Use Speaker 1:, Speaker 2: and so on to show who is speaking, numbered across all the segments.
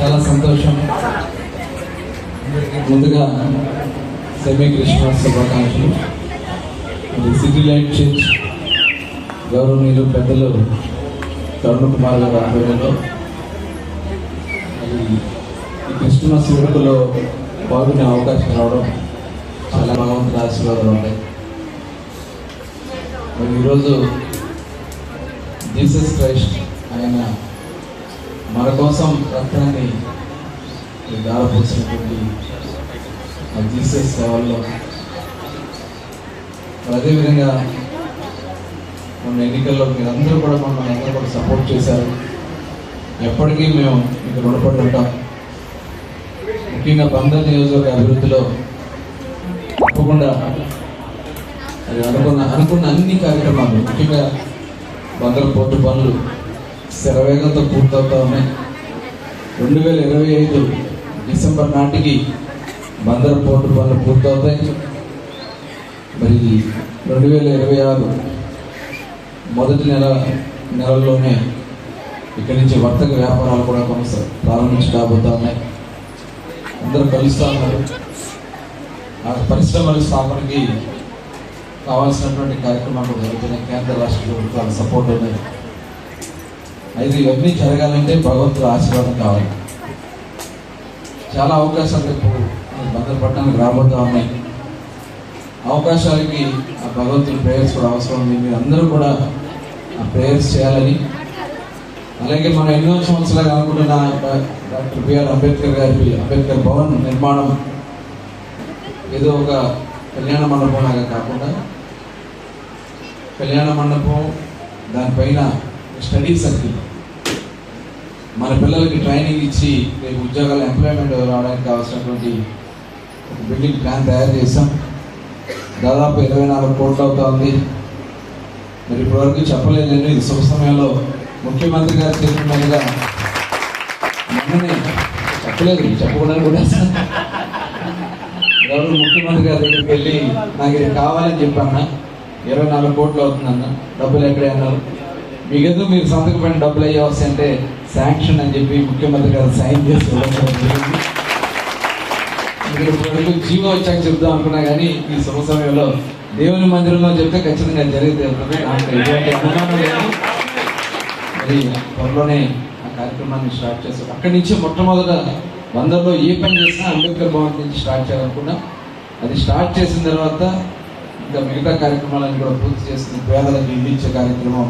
Speaker 1: చాలా సంతోషం. ముందుగా సెమీ క్రిస్మస్ శుభాకాంక్షలు. City light church. గౌరవనీయులు పెద్దలు తరుణ్ కుమార్ గారు ఆధ్వర్యంలో. ఈ క్రిస్మస్ వేడుకలో పాల్గొనే అవకాశం రావడం చాలా భగవంతుని ఆశీర్వాదాలు ఉంటాయి మరి ఈరోజు జీసస్ క్రైస్ట్ ఆయన మన కోసం రక్తాన్ని దారపోసినటువంటి ఆ జీసస్ సేవల్లో. అదేవిధంగా మన ఎన్నికల్లో మీరు అందరూ కూడా మమ్మల్ని అందరూ కూడా సపోర్ట్ చేశారు. ఎప్పటికీ మేము మీకు రుణపడి ఉంటాం. ముఖ్యంగా బందర్ నియోజకవర్గ అభివృద్ధిలో తప్పకుండా అది అనుకున్న అనుకున్న అన్ని కార్యక్రమాలు ముఖ్యంగా బందర్ పోర్టు పనులు శరవేగంతో పూర్తవుతా ఉన్నాయి రెండు వేల ఇరవై ఐదు డిసెంబర్ నాటికి బందర్ పోర్టు పనులు పూర్తవుతాయి. మరి రెండు వేల ఇరవై ఆరు మొదటి నెల నెలల్లోనే ఇక్కడి నుంచి వర్తక వ్యాపారాలు కూడా కొనసా ప్రారంభించి కాబోతా ఉన్నాయి అందరూ కలుస్తూ ఉన్నారు ఆ పరిశ్రమల స్థాపనకి కావాల్సినటువంటి కార్యక్రమాలు జరుగుతున్నాయి. కేంద్ర రాష్ట్ర ప్రభుత్వాల సపోర్ట్ ఉన్నది అయితే ఇవన్నీ జరగాలంటే భగవంతుడు ఆశీర్వాదం కావాలి. చాలా అవకాశాలు ఇప్పుడు భద్రపడడానికి రాబోతా ఉన్నాయి. అవకాశాలకి ఆ భగవంతుని ప్రేయర్స్ కూడా అవసరం ఉంది. మీరు అందరూ కూడా ఆ ప్రేయర్స్ చేయాలని. అలాగే మనం ఎన్నో సంవత్సరాలు అనుకుంటున్న డాక్టర్ బిఆర్ అంబేద్కర్ గారి అంబేద్కర్ భవన్ నిర్మాణం ఏదో ఒక కళ్యాణ మండపం లాగా కాకుండా కళ్యాణ మండపం దానిపైన స్టడీ సర్కిల్ మన పిల్లలకి ట్రైనింగ్ ఇచ్చి రేపు ఉద్యోగాలు ఎంప్లాయ్మెంట్ రావడానికి కావాల్సినటువంటి ఒక బిల్డింగ్ ప్లాన్ తయారు చేసాం దాదాపు ఇరవై నాలుగు కోట్లు అవుతా ఉంది. మరి ఇప్పటివరకు చెప్పలేదు నేను ఇది శుభ సమయంలో ముఖ్యమంత్రి గారు చేసినట్టుగా మొన్ననే చెప్పలేదు చెప్పకుండా కూడా ఎవరు ముఖ్యమంత్రి గారి దగ్గరికి వెళ్ళి నాకు ఇది కావాలని చెప్పాను ఇరవై నాలుగు కోట్లు అవుతుందన్న డబ్బులు ఎక్కడే అన్నారు. మిగతా మీరు సంతకం పడిన డబ్బులు అయ్యవలసి అంటే శాంక్షన్ అని చెప్పి ముఖ్యమంత్రి గారు సైన్ చేసి జరిగింది. జీవో వచ్చాక చెప్దాం అనుకున్నా కానీ ఈ శుభ సమయంలో దేవుని మందిరంలో చెప్తే ఖచ్చితంగా జరిగితే మరి త్వరలోనే ఆ కార్యక్రమాన్ని స్టార్ట్ చేస్తాం. అక్కడి నుంచి మొట్టమొదట వందలో ఏ పని చేసినా అంబేద్కర్ భవన్ నుంచి స్టార్ట్ చేయాలనుకున్నా. అది స్టార్ట్ చేసిన తర్వాత ఇంకా మిగతా కార్యక్రమాలను కూడా పూర్తి చేసుకుని పేదలకు ఇల్లు ఇచ్చే కార్యక్రమం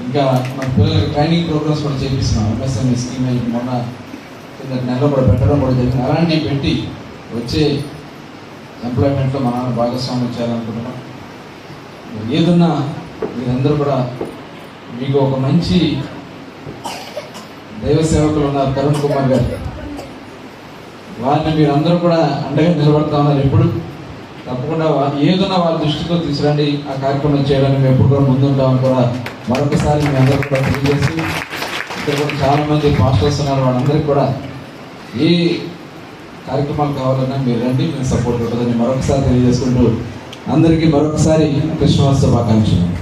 Speaker 1: ఇంకా మన పిల్లలకి ట్రైనింగ్ ప్రోగ్రామ్స్ కూడా చేపిస్తున్నాం. ఎంఎస్ఎంఈ స్కీమ్ మొన్న కింద నెలలో కూడా పెట్టడం కూడా జరిగింది. అలాంటివి పెట్టి వచ్చే ఎంప్లాయ్మెంట్లో మన నాన్న భాగస్వామ్యం చేయాలనుకుంటున్నాం. ఏదన్నా మీరందరూ కూడా మీకు ఒక మంచి దైవ సేవకులు ఉన్నారు తరుణ్ కుమార్ గారు. వారిని మీరందరూ కూడా అండగా నిలబడతా ఉన్నారు ఎప్పుడు. తప్పకుండా వా- ఏదన్నా వాళ్ళ దృష్టితో తీసుకురండి. ఆ కార్యక్రమం చేయడానికి మేము ఎప్పుడు కూడా ముందుంటామని కూడా మరొకసారి మీ అందరూ కూడా తెలియజేసి ఇక్కడ కూడా చాలామంది పాస్టర్స్ ఉన్నారు. వాళ్ళందరికీ కూడా ఏ కార్యక్రమాలు కావాలన్నా మీరు రండి మేము సపోర్ట్ ఉంటుందని మరొకసారి తెలియజేసుకుంటూ అందరికీ మరొకసారి క్రిస్మస్ శుభాకాంక్షలు.